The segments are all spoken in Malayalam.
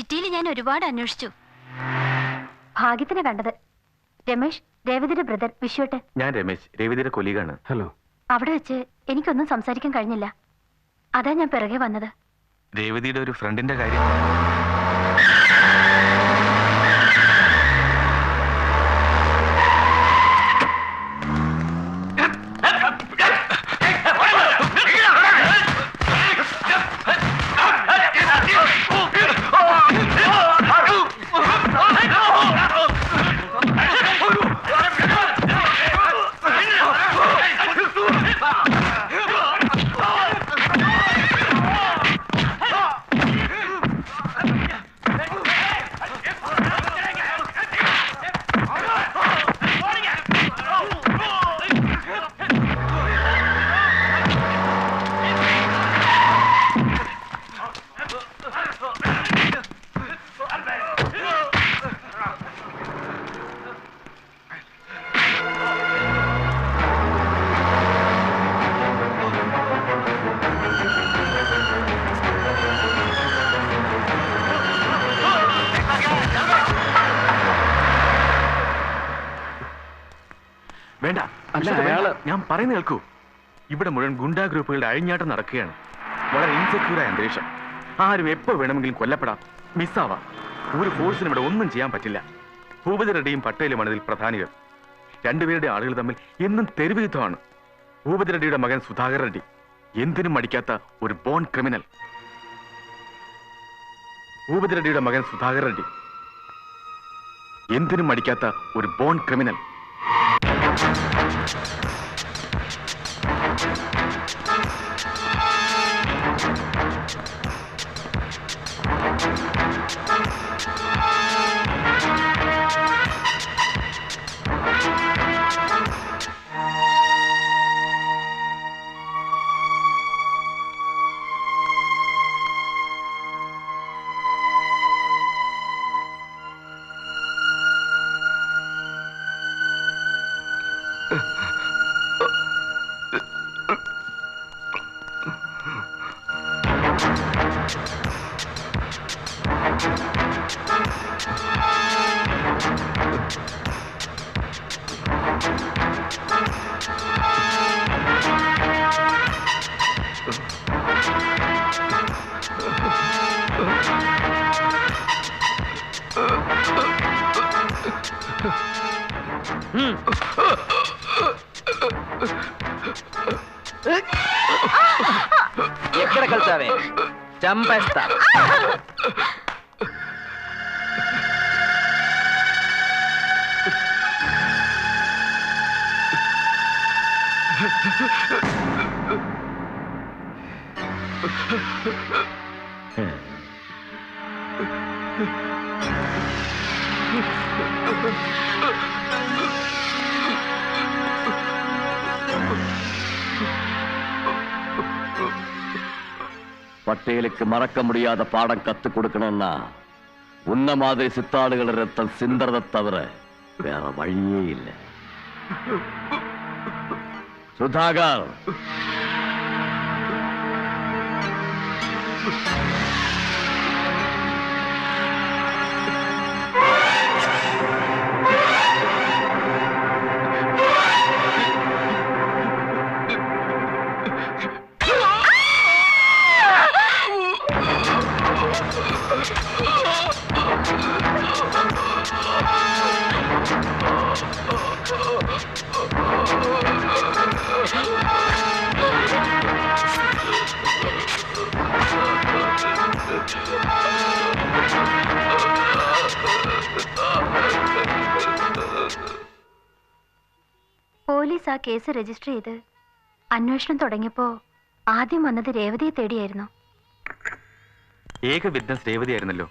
സിറ്റിയിൽ ഞാൻ ഒരുപാട് അന്വേഷിച്ചു. ഭാഗ്യത്തിന് കണ്ടത്. രമേശ് രേവതിയുടെ ബ്രദർ വിശ്വട്ട് ഞാൻ രമേശ് രേവതിയുടെ കൊലീഗാണ്. ഹലോ. അവിടെ വെച്ച് എനിക്കൊന്നും സംസാരിക്കാൻ കഴിഞ്ഞില്ല. അതാ ഞാൻ പിറകെ വന്നത്. രേവതിയുടെ ഒരു ഫ്രണ്ടിന്റെ കാര്യം. അല്ല, അയാള്- ഞാൻ പറയുന്ന കേൾക്കൂ. ഇവിടെ മുഴുവൻ ഗുണ്ടാ ഗ്രൂപ്പുകളുടെ അഴിഞ്ഞാട്ടം നടക്കുകയാണ്. വളരെ ഇൻസെക്യൂറായ അന്തരീക്ഷം. ആരും എപ്പോ വേണമെങ്കിലും കൊല്ലപ്പെടാം. മിസ്സാവാം. ഒരു ഫോഴ്സിന് ഇവിടെ ഒന്നും ചെയ്യാൻ പറ്റില്ല. ഭൂപതി റെഡ്ഡിയും പട്ടേലുമാണ് ഇതിൽ പ്രധാനികൾ. രണ്ടുപേരുടെ ആളുകൾ തമ്മിൽ എന്നും തെരുവ് യുദ്ധമാണ് ഭൂപതി റെഡ്ഡിയുടെ മകൻ സുധാകർ റെഡ്ഡി. എന്തിനും മടിക്കാത്ത ഒരു ബോൺ ക്രിമിനൽ ഭൂപതി റെഡ്ഡിയുടെ മകൻ സുധാകർ റെഡ്ഡി. എന്തിനും മടിക്കാത്ത ഒരു ബോൺ ക്രിമിനൽ Thank you. பட்டேலுக்கு மறக்க முடியாத பாடம் கத்துக் கொடுக்கணும்னா உன்ன மாதிரி சித்தாடுகள் ரத்தம் சிந்தறதை தவிர வேற வழியே இல்லை. सुधाकर। പോലീസ് ആ കേസ് രജിസ്റ്റർ ചെയ്ത്. അന്വേഷണം തുടങ്ങിയപ്പോ ആദ്യം വന്നത് രേവതിയെ തേടിയായിരുന്നു. ഏക വിറ്റ്നസ് രേവതിയായിരുന്നല്ലോ.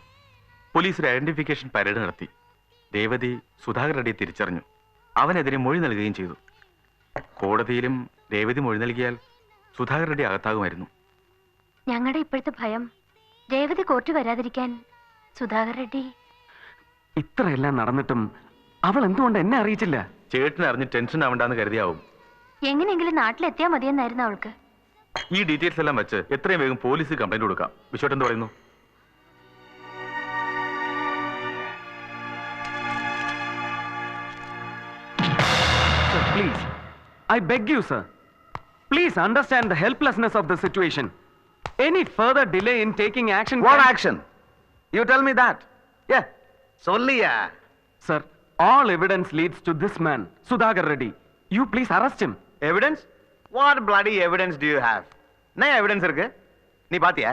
പോലീസ് ഒരു ഐഡന്റിഫിക്കേഷൻ പരേഡ് നടത്തി. രേവതി സുധാകർ റെഡ്ഡിയെ തിരിച്ചറിഞ്ഞു. അവനെതിരെ മൊഴി നൽകുകയും ചെയ്തു. കോടതിയിലും രേവതി മൊഴി നൽകിയാൽ സുധാകർ റെഡ്ഡി അകത്താകുമായിരുന്നു. ഞങ്ങളുടെ ഇപ്പോഴത്തെ ഭയം രേവതി കോർട്ടിൽ വരാതിരിക്കാൻ സുധാകർ റെഡ്ഡി ഇത്രയെല്ലാം നടന്നിട്ടും അവൾ എന്തുകൊണ്ട് എന്നെ അറിയിച്ചില്ല? ചേട്ടൻ അറിഞ്ഞ് ടെൻഷൻ ആവണ്ടെന്ന് കരുതിയാവും. എങ്ങനെയെങ്കിലും നാട്ടിലെത്തിയാ മതിയെന്നായിരുന്നു അവൾക്ക്. ഈ ഡീറ്റെയിൽസ് എല്ലാം വെച്ച് എത്രയും വേഗം പോലീസ് കംപ്ലൈന്റ് കൊടുക്കാം. വിശ്വട്ട് എന്ത് പറയുന്നു? Please I beg you sir please understand the helplessness of the situation any further delay in taking action what action you tell me that yeah സൊല്ലിയാ sir All evidence leads to this man, Sudhakar Reddy. You please arrest him. Evidence? What bloody evidence do you have? Nay evidence irukku? Nee paathiya?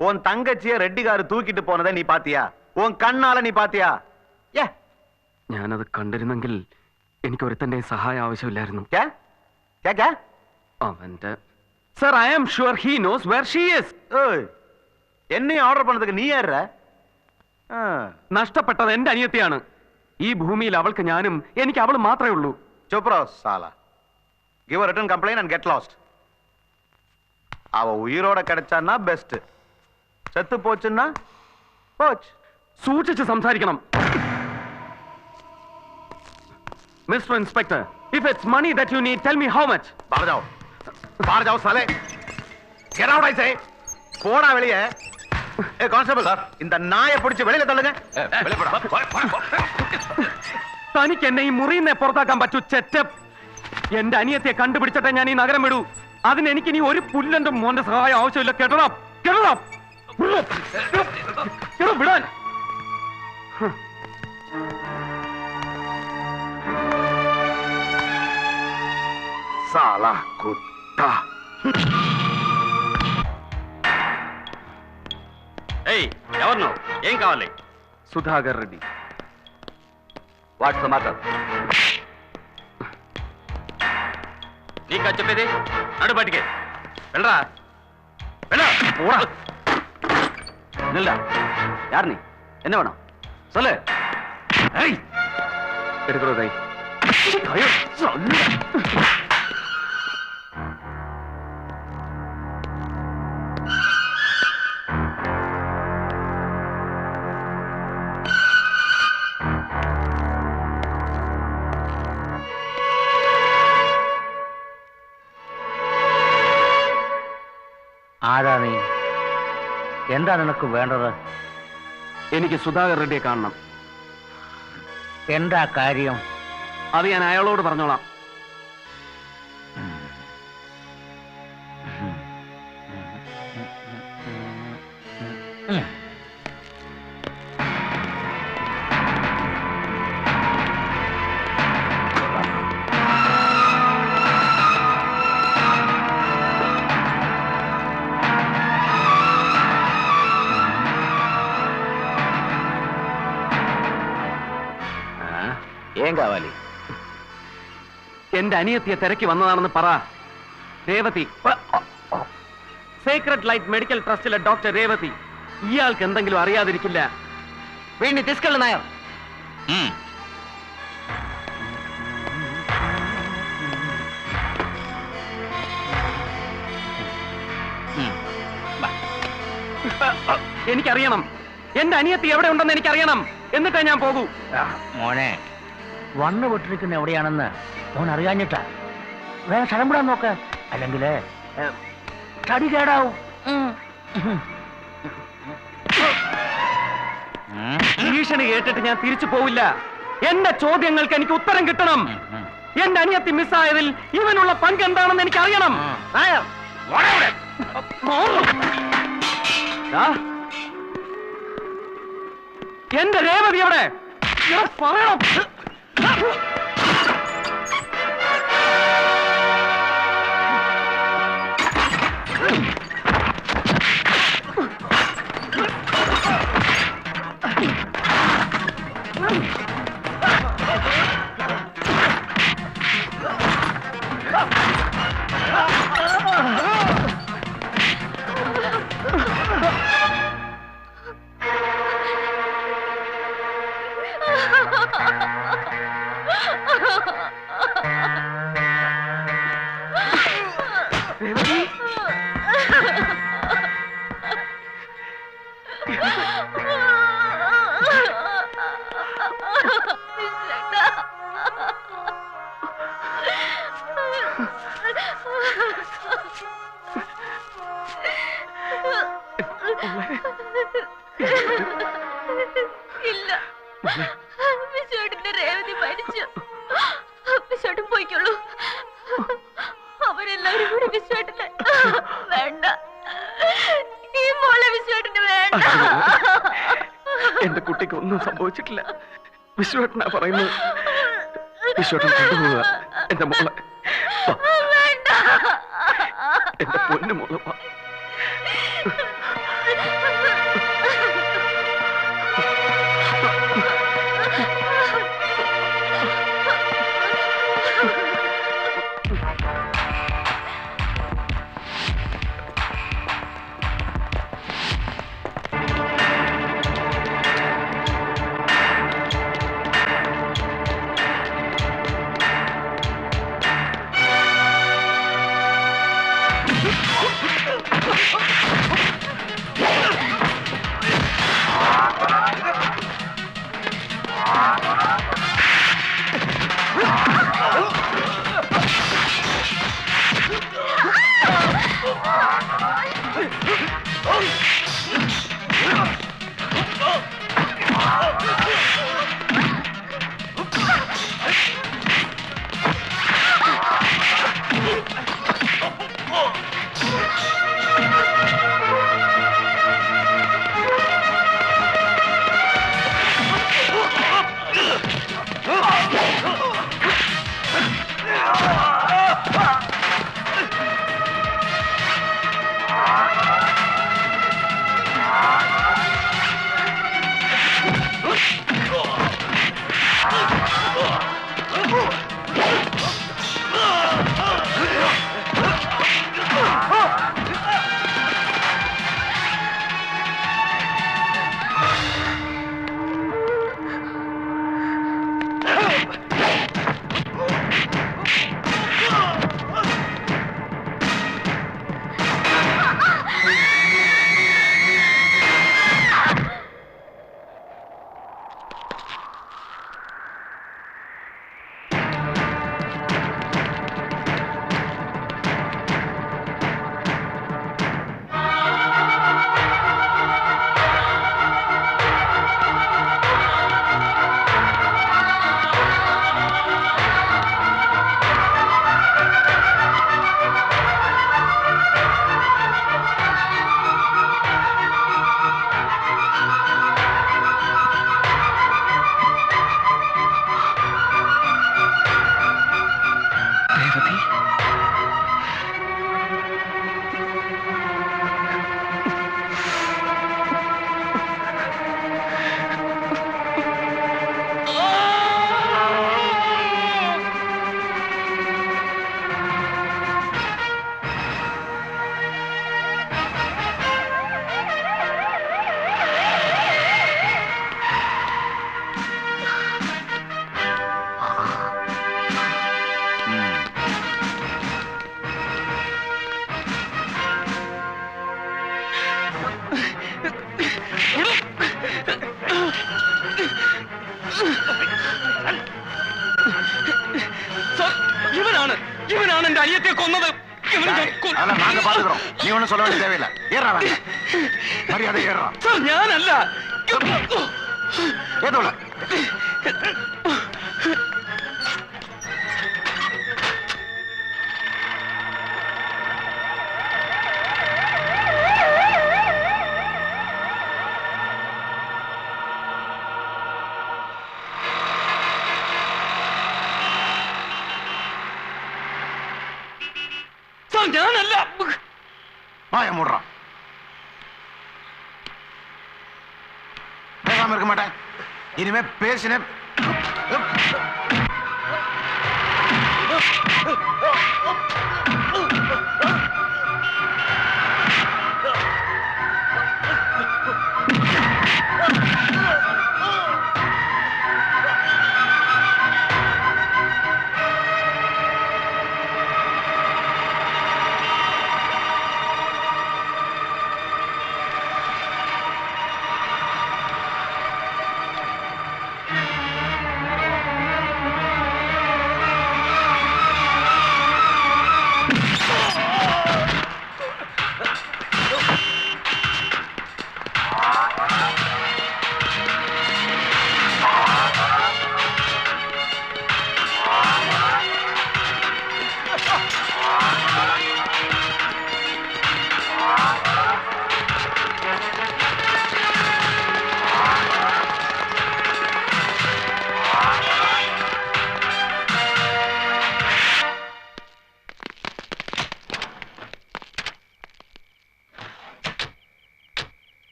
Oan thangachiya என்ன எவிடன்ஸ் இருக்கு நீ பாத்தியா உன் தங்கச்சிய ரெட்டிகாரு தூக்கிட்டு போனதை நீ பாத்தியா உன் കണ്ണാല നീ പാത്തിയാ ഏ ഞാനത് കണ്ടിരുന്നെങ്കിൽ Kya? ഒരുത്തന്റെ സഹായം ആവശ്യമില്ലായിരുന്നു അവന്റെ sir I am sure he knows where she is എന്നെ ഓർഡർ പണതുക്ക് നീ ആരുടെ നഷ്ടപ്പെട്ടത് എന്റെ അനിയത്തിയാണ് ഈ ഭൂമിയിൽ അവൾക്ക് ഞാനും എനിക്ക് അവൾ മാത്രമേ ഉള്ളൂ. ചോപ്രോ സാല. Give return complain and get lost അവ உயிரோட கிடைச்சான்னா ബെസ്റ്റ് செத்து போச்சுன்னா போச்சு സൂക്ഷിച്ച് സംസാരിക്കണം. Mister inspector if it's money that you need tell me how much பாரஜாவ் பாரஜாவ் சலே கெட் அவுட் ஐ சே போடா வெளியே ஏ கான்ஸ்டபிள் சார் இந்த நாயை பிடிச்சு வெளியில தள்ளுங்க തനിക്ക് എന്നെ ഈ മുറിയിൽ നിന്ന് പുറത്താക്കാൻ പറ്റൂ ചെറ്റപ്പ് എന്റെ അനിയത്തെ കണ്ടുപിടിച്ചിട്ടേ ഞാൻ ഈ നഗരം വിടൂ അതിന് എനിക്ക് ഇനി ഒരു പുല്ലന്റെ മോന്റെ സഹായം ആവശ്യമില്ല കെട്ടണം കെട്ടണം വിടാൻ സാല കുട്ട ఏయ్ ఎవరు నువ్వు ఏం కావాలి? సుధాకర్ రెడ్డి. వాట్ సమాచారం. నీకా చెప్పేది? నడు బయటికి. వెళ్ళరా? వెళ్ళరా? నిల్లా యార్ని? என்ன வேணும் சொல்லு எடுக்கிறோம் கை சொல்லு എന്താ നിനക്ക് വേണ്ടത്? എനിക്ക് സുധാകർ റെഡ്ഡിയെ കാണണം. എന്താ കാര്യം? അത് ഞാൻ അയാളോട് പറഞ്ഞോളാം. ఏం కావాలి എന്റെ അനിയത്തിയെ തിരക്കി വന്നതാണെന്ന് പറ രേവതി സീക്രട്ട് ലൈറ്റ് മെഡിക്കൽ ട്രസ്റ്റിലെ ഡോക്ടർ രേവതി ഇയാൾക്ക് എന്തെങ്കിലും അറിയാതിരിക്കില്ല വീടിന് తీసుకెళ్ళి నాయర్ എനിക്കറിയണം എന്റെ അനിയത്തി എവിടെ ഉണ്ടെന്ന് എനിക്കറിയണം എന്നിട്ടേ ഞാൻ പോകൂ മോനെ വണ്ണ് വിട്ടിരിക്കുന്ന എവിടെയാണെന്ന് അവൻ അറിയാഞ്ഞിട്ടാ. വേറെ സ്ഥലം വിടാൻ നോക്ക്. അല്ലെങ്കിൽ തടി കേടാവും. ഭീഷണി കേട്ടിട്ട് ഞാൻ തിരിച്ചു പോവില്ല. എന്റെ ചോദ്യങ്ങൾക്ക് എനിക്ക് ഉത്തരം കിട്ടണം. എന്റെ അനിയത്തി മിസ്സായതിൽ ഇവനുള്ള പങ്ക് എന്താണെന്ന് എനിക്ക് അറിയണം ദാ. എന്റെ രേവതി എവിടെ പറയണം. Huh? ഒന്നും സംഭവിച്ചിട്ടില്ല. വിശ്വേട്ടനാ പറയുന്നു വിശ്വേട്ടൻ കൊണ്ടുപോവുക. എന്റെ മോളെ. എന്റെ പൊന്നു മോളെ இனிமே பேசினேன்.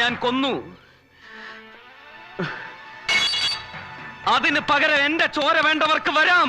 ഞാൻ കൊന്നു. അതിന് പകരം എന്റെ ചോര വേണ്ടവർക്ക് വരാം.